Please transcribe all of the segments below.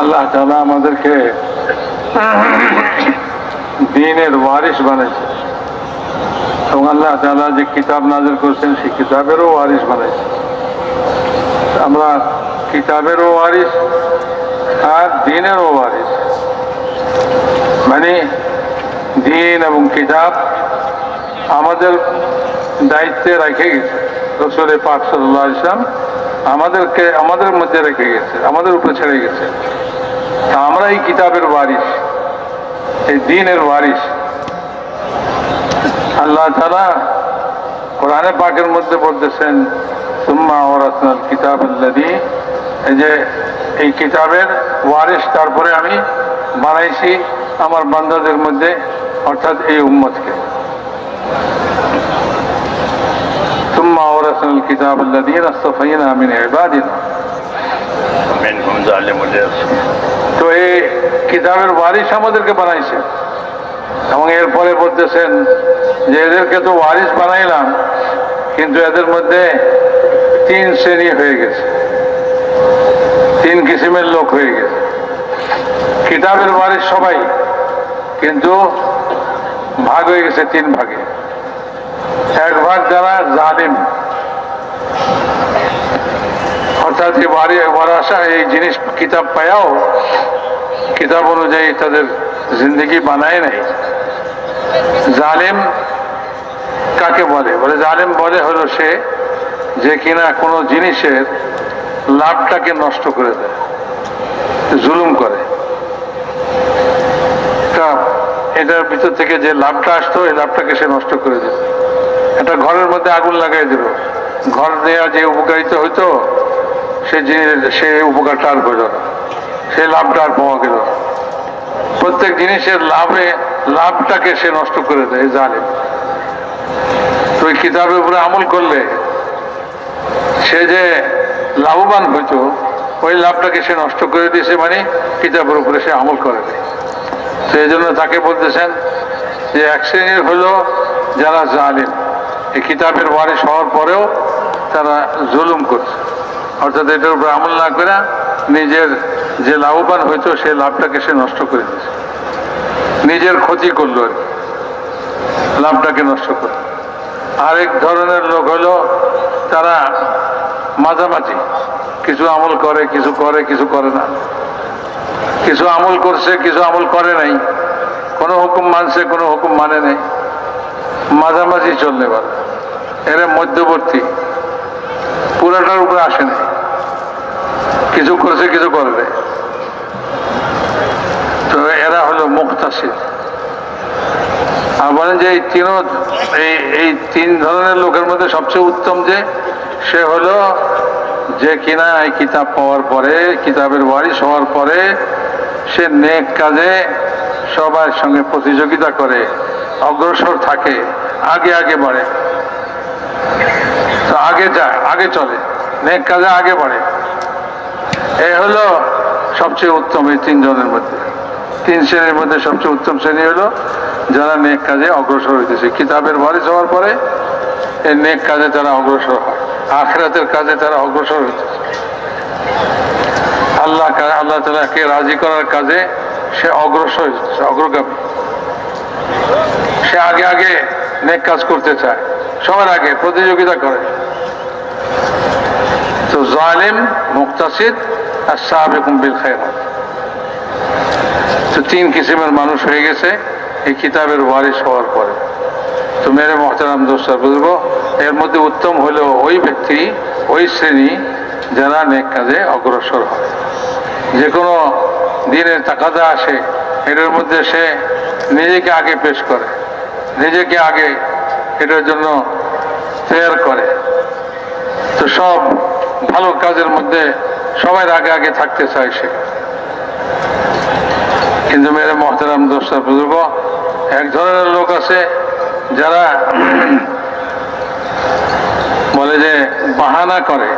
আল্লাহ তালা আমাদেরকে দিনের ওয়ারিস বানাইছে। এবং আল্লাহ তালা যে কিতাব নাজির করছেন, সেই কিতাবেরও ওয়ারিস বানাইছে। আমরা কিতাবেরও ওয়ারিস আর দিনেরও ওয়ারিস মানে দিন এবং কিতাব আমাদের দায়িত্বে রেখে গেছে। রসুলের পাক সাল্লাহ ইসলাম আমাদেরকে, আমাদের মধ্যে রেখে গেছে, আমাদের উপরে ছেড়ে গেছে। তা আমরা এই কিতাবের ওয়ারিস এই দিনের ওয়ারিস আল্লাহ তালা কোরআনে পাকের মধ্যে বলতেছেন, সুম্মা ওরাসনাল কিতাব আল্লাদি এই যে, এই কিতাবের ওয়ারিস তারপরে আমি বানাইছি আমার বান্দাদের মধ্যে, অর্থাৎ এই উম্মতকে। ثم أورثنا الكتاب الذين اصطفينا من عبادنا منهم ظالم لنفسه তো এই কিতাবের ওয়ারিস আমাদেরকে বানাইছে এবং এরপরে বলতেছেন যে এদেরকে তো ওয়ারিস বানাইলাম কিন্তু এদের মধ্যে তিন শ্রেণী হয়ে গেছে তিন কিসিমের লোক হয়ে গেছে কিতাবের ওয়ারিস সবাই কিন্তু ভাগ হয়ে গেছে তিন ভাগে এক ভাগ যারা জালিম, অর্থাৎ এই বাড়ি আসা, এই জিনিস কিতাব পায়াও, কিতাব অনুযায়ী তাদের জিন্দগি বানায় নাই জালিম কাকে বলে? বলে জালিম বলে হলো সে যে কিনা কোনো জিনিসের লাভটাকে নষ্ট করে দেয়, জুলুম করে। এটার ভিতর থেকে যে লাভটা আসতো, এই লাভটাকে সে নষ্ট করে দিত। একটা ঘরের মধ্যে আগুন লাগাই দিল। ঘর দেওয়া যে উপকারিতা হইতো, সে জিনিস, সে উপকারটা আর হইল না। সে লাভটা আর পাওয়া গেল প্রত্যেক জিনিসের লাভে, লাভটাকে সে নষ্ট করে দেয় জালিম। তো ওই কিতাবের উপরে আমল করলে সে যে লাভবান হইতো, ওই লাভটাকে সে নষ্ট করে দিয়েছে মানে কিতাবের উপরে সে আমল করে দেয় তো এই জন্য তাকে বলতেছেন যে এক শ্রেণির হলো যারা জালিম। এই কিতাবের ওয়ারিস হওয়ার পরেও তারা জুলুম করছে। অর্থাৎ এটার উপরে আমল না করে নিজের যে লাভবান হয়েছে সেই লাভটাকে সে নষ্ট করে দিয়েছে। নিজের ক্ষতি করল আর লাভটাকে নষ্ট করে আরেক ধরনের লোক হলো তারা মাঝামাঝি। কিছু আমল করে, কিছু করে কিছু করে না। কিছু আমল করছে, কিছু আমল করে নাই। কোনো হুকুম মানছে, কোনো হুকুম মানে নাই। মাঝামাঝি চললে পারে এরা মধ্যবর্তী। পুরাটার উপরে আসে নাই কিছু করছে, কিছু করবে তো এরা হলো মুক্তাসির। বলেন যে এই তিন এই তিন ধরনের লোকের মধ্যে সবচেয়ে উত্তম যে, সে হলো যে কিনা এই কিতাব পাওয়ার পরে, কিতাবের ওয়ারিশ হওয়ার পরে, সে নেক কাজে সবার সঙ্গে প্রতিযোগিতা করে, অগ্রসর থাকে, আগে আগে বাড়ে। তো আগে যায় আগে চলে। নেক কাজে আগে বাড়ে এ হলো সবচেয়ে উত্তম এই তিনজনের মধ্যে। তিন শ্রেণির মধ্যে সবচেয়ে উত্তম শ্রেণি হলো যারা নেক কাজে অগ্রসর হইতেছে। কিতাবের বারিশ হওয়ার পরে এই নেক কাজে তারা অগ্রসর হয়। আখরাতের কাজে তারা অগ্রসর হইতেছে। আল্লাহ আল্লাহ তালাকে রাজি করার কাজে সে অগ্রসর হইতেছে, অগ্রগামী। সে আগে আগে নেক কাজ করতে চায়। সবার আগে প্রতিযোগিতা করে। তো জালিম, মুক্তাসিদ আর সাহাবেকুম বিল তো তিন কিসিমের মানুষ হয়ে গেছে, এই কিতাবের ওয়ারিশ হওয়ার পরে। তো মেরে মহতারাম দোস্তার বুঝব এর মধ্যে উত্তম হলো ওই ব্যক্তি, ওই শ্রেণি যারা নেক কাজে অগ্রসর হয়। যে কোনো দিনের তাকাদা আসে এটার মধ্যে সে নিজেকে আগে পেশ করে, নিজেকে আগে এটার জন্য তৈরি করে। তো সব ভালো কাজের মধ্যে সবার আগে আগে থাকতে চায় সে। কিন্তু মেরে মহতারাম দোস্তার বুজুর্গ, এক ধরনের লোক আছে যারা বলে যে বাহানা করে।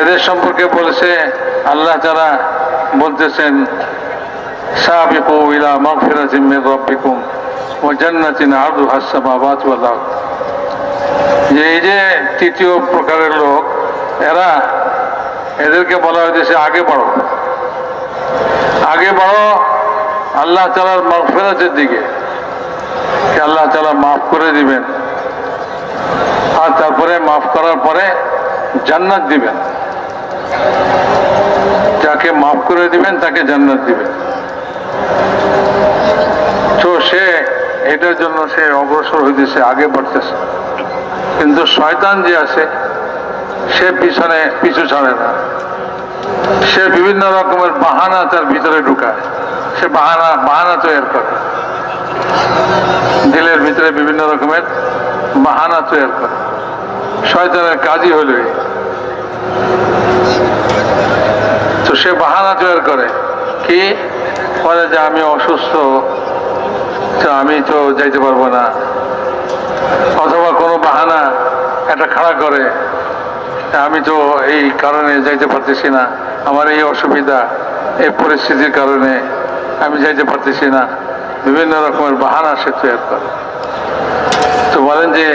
এদের সম্পর্কে বলেছে, আল্লাহ যারা বলতেছেন, সাবিকু ইলা মাগফিরাতিন মির রাব্বিকুম। যে এই যে তৃতীয় প্রকারের লোক, এরা এদেরকে বলা হয়েছে আগে বাড়ো আগে বাড়ো আল্লাহ তালার মাগফিরাতের দিকে। আল্লাহ তালা মাফ করে দিবেন। আর তারপরে মাফ করার পরে জান্নাত দিবেন। যাকে মাফ করে দিবেন, তাকে জান্নাত দিবেন। তো সে এটার জন্য সে অগ্রসর হইতেছে, আগে বাড়তেছে। কিন্তু শয়তান যে আছে, সে পিছনে, পিছু ছাড়ে না। সে বিভিন্ন রকমের বাহানা তার ভিতরে ঢুকায়। সে বাহানা বাহানা তৈরি করে। দিলের ভিতরে বিভিন্ন রকমের বাহানা তৈরি করে। শয়তানের কাজই হলো তো সে বাহানা তৈরি করে। কি? বলে যে, আমি অসুস্থ তো আমি তো যাইতে পারব না। অথবা কোনো বাহানা একটা খাড়া করে, আমি তো এই কারণে যাইতে পারতেছি না। আমার এই অসুবিধা, এই পরিস্থিতির কারণে আমি যাইতে পারতেছি না। বিভিন্ন রকমের বাহানা সে তৈরি করে। তো বলেন যে,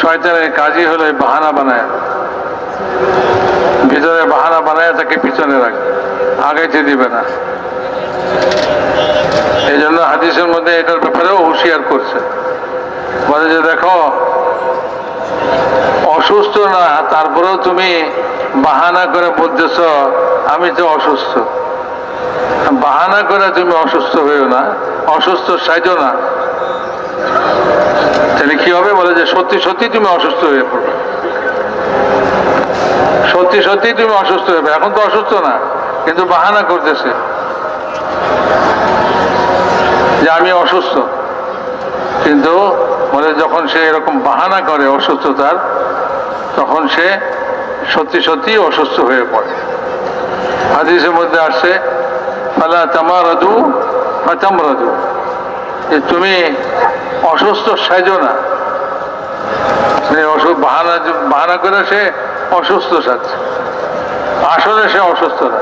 শয়তানের কাজই হলো বাহানা বানায়। ভিতরে বাহানা বানায় তাকে পিছনে রাখবে আগাইতে দিবে না। এই জন্য হাদিসের মধ্যে এটার ব্যাপারেও হুঁশিয়ার করছে। বলে যে দেখো, অসুস্থ না, তারপরেও তুমি বাহানা করে বলতেছ, আমি তো অসুস্থ। বাহানা করে তুমি অসুস্থ হইও না, অসুস্থ সাইজো না। তাহলে কি হবে? বলে যে সত্যি সত্যি তুমি অসুস্থ হয়ে পড়বে সত্যি সত্যি তুমি অসুস্থ হবে এখন তো অসুস্থ না, কিন্তু বাহানা করতেছে। যে আমি অসুস্থ। কিন্তু বলে যখন সে এরকম বাহানা করে অসুস্থতার, তখন সে সত্যি সত্যি অসুস্থ হয়ে পড়ে। হাদিসের মধ্যে আসছে, ফালা তামারাদু ফাতামরাদু যে তুমি অসুস্থ সাজো না। অসুখ বাহানা বাহানা করে সে অসুস্থ সাজছে। আসলে সে অসুস্থ না।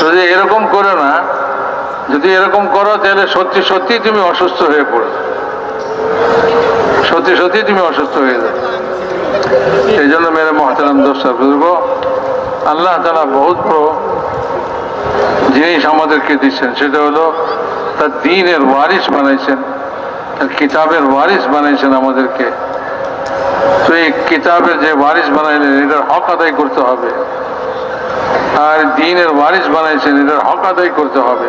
যদি এরকম করে না যদি এরকম করো, তাহলে সত্যি সত্যি তুমি অসুস্থ হয়ে পড়ো। সত্যি সত্যি তুমি অসুস্থ হয়ে যাবে। এই জন্য মেরে মহাতারাম দোষা বুঝব আল্লাহ তালা বহুত বড় জিনিস আমাদেরকে দিচ্ছেন। সেটা হলো তার দিনের ওয়ারিস বানাইছেন, তার কিতাবের ওয়ারিস বানাইছেন আমাদেরকে। তো এই কিতাবের যে ওয়ারিস বানাইলেন, এটার হক আদায় করতে হবে। আর দিনের ওয়ারিস বানাইছেন, এটার হক আদায় করতে হবে।